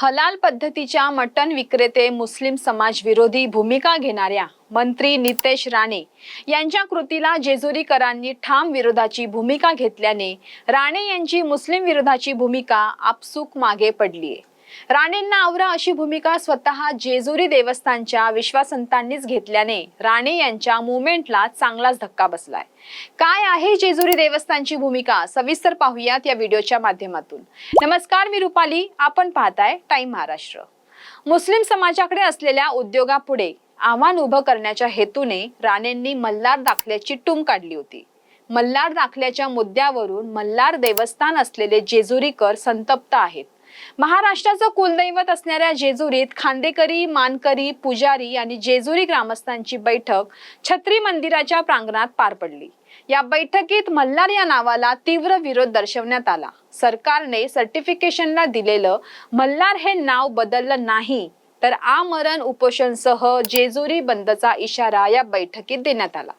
हलाल पद्धतीच्या मटण विक्रेते मुस्लिम समाज विरोधी भूमिका घेणाऱ्या मंत्री नितेश राणे यांच्या कृतीला जेजुरीकरांनी ठाम विरोधाची भूमिका घेतल्याने राणे यांची मुस्लिम विरोधाची भूमिका आपसूक मागे पडलीय. राणेंना आवरा अशी भूमिका स्वतः जेजुरी देवस्थानच्या विश्वासंतांनीच घेतल्याने राणे यांच्या मुवमेंटला चांगलाच धक्का बसलाय. काय आहे जेजुरी देवस्थानची भूमिका? सविस्तर पाहूयात या व्हिडिओच्या माध्यमातून. नमस्कार मी रुपाली. आपण पाहताय टाइम महाराष्ट्र. मुस्लिम समाजाकडे असलेल्या उद्योगापुढे आव्हान उभं करण्याच्या हेतूने राणेंनी मल्हार दाखल्याची टूम काढली होती. मल्हार दाखल्याच्या मुद्द्यावरून मल्हार देवस्थान असलेले जेजुरीकर संतप्त आहेत. महाराष्ट्राचं कुलदैवत असणाऱ्या जेजुरीत खांदेकरी मानकरी पुजारी आणि जेजुरी ग्रामस्थांची बैठक छत्री मंदिराच्या प्रांगणात पार पडली. या बैठकीत मल्हार या नावाला तीव्र विरोध दर्शवण्यात आला. सरकारने सर्टिफिकेशनला दिलेलं मल्हार हे नाव बदललं नाही तर आमरण उपोषणसह जेजुरी बंदचा इशारा या बैठकीत देण्यात आला.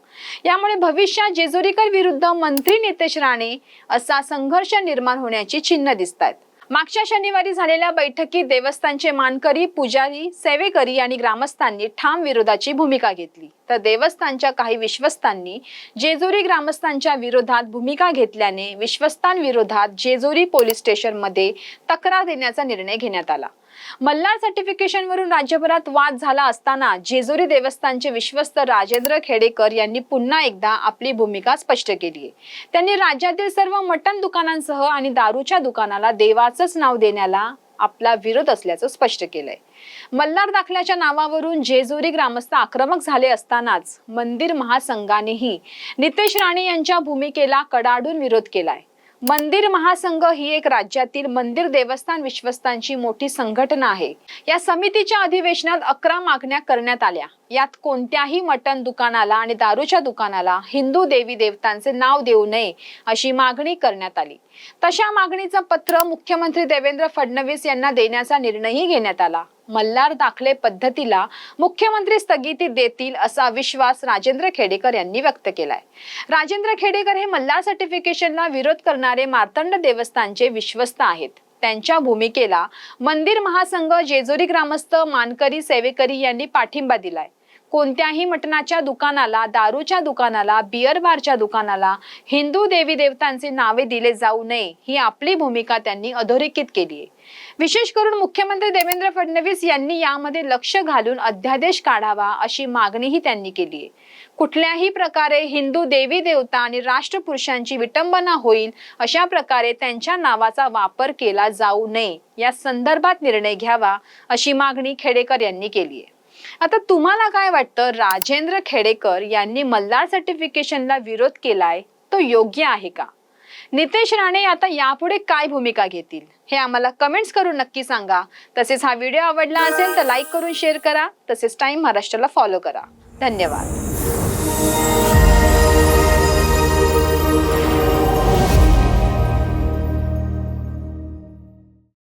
यामुळे भविष्यात जेजुरीकर विरुद्ध मंत्री नितेश राणे असा संघर्ष निर्माण होण्याची चिन्ह दिसत आहेत मागच्या शनिवारी झालेल्या बैठकीत देवस्थानचे मानकरी पुजारी सेवेकरी आणि ग्रामस्थांनी ठाम विरोधाची भूमिका घेतली. तर देवस्थानच्या काही विश्वस्तांनी जेजुरी ग्रामस्थांच्या विरोधात भूमिका घेतल्याने विश्वस्तांविरोधात जेजुरी पोलीस स्टेशनमध्ये तक्रार देण्याचा निर्णय घेण्यात आला. मल्हार सर्टिफिकेशन वरून राज्यभरात वाद झाला असताना जेजुरी देवस्थानचे विश्वस्त राजेंद्र खेडेकर यांनी पुन्हा एकदा आपली भूमिका स्पष्ट केली आहे. त्यांनी राज्यातील सर्व मटण दुकानांसह आणि दारूच्या दुकानाला देवाचंच नाव देण्याला आपला विरोध असल्याचं स्पष्ट केलंय. मल्हार दाखल्याच्या नावावरून जेजुरी ग्रामस्थ आक्रमक झाले असतानाच मंदिर महासंघानेही नितेश राणे यांच्या भूमिकेला कडाडून विरोध केलाय. मंदिर महासंघ ही एक राज्यातील मंदिर देवस्थान विश्वस्तांची मोठी संघटना आहे. या समितीच्या अधिवेशनात अकरा मागण्या करण्यात आल्या. यात कोणत्याही मटण दुकानाला आणि दारूच्या दुकानाला हिंदू देवी देवतांचे नाव देऊ नये अशी मागणी करण्यात आली. तशा मागणीचं पत्र मुख्यमंत्री देवेंद्र फडणवीस यांना देण्याचा निर्णयही घेण्यात आला. मल्हार दाखले पद्धतीला मुख्यमंत्री स्थगिती देतील असा विश्वास राजेंद्र खेडेकर यांनी व्यक्त केलाय. राजेंद्र खेडेकर हे मल्हार सर्टिफिकेशनला विरोध करणारे मार्तंड देवस्थानचे विश्वस्त आहेत. त्यांच्या भूमिकेला मंदिर महासंघ जेजुरी ग्रामस्थ मानकरी सेवेकरी यांनी पाठिंबा दिलाय. कोणत्याही मटणाच्या दुकानाला दारूच्या दुकानाला बिअर बारच्या दुकानाला हिंदू देवी देवतांचे नावे दिले जाऊ नये ही आपली भूमिका त्यांनी अधोरेखित केली आहे. विशेष करून मुख्यमंत्री देवेंद्र फडणवीस यांनी यामध्ये लक्ष घालून अध्यादेश काढावा अशी मागणीही त्यांनी केली आहे. कुठल्याही प्रकारे हिंदू देवी देवता आणि राष्ट्रपुरुषांची विटंबना होईल अशा प्रकारे त्यांच्या नावाचा वापर केला जाऊ नये या संदर्भात निर्णय घ्यावा अशी मागणी खेडेकर यांनी केली आहे. आता तुम्हाला काय वाटतं? राजेंद्र खेडेकर यांनी मल्हार सर्टिफिकेशनला विरोध केलाय तो योग्य आहे का? नितेश राणे आता यापुढे काय भूमिका घेतील? हे आम्हाला कमेंट्स करून नक्की सांगा. तसेच हा व्हिडिओ आवडला असेल तर लाईक करून शेअर करा. तसेच टाइम महाराष्ट्राला फॉलो करा. धन्यवाद.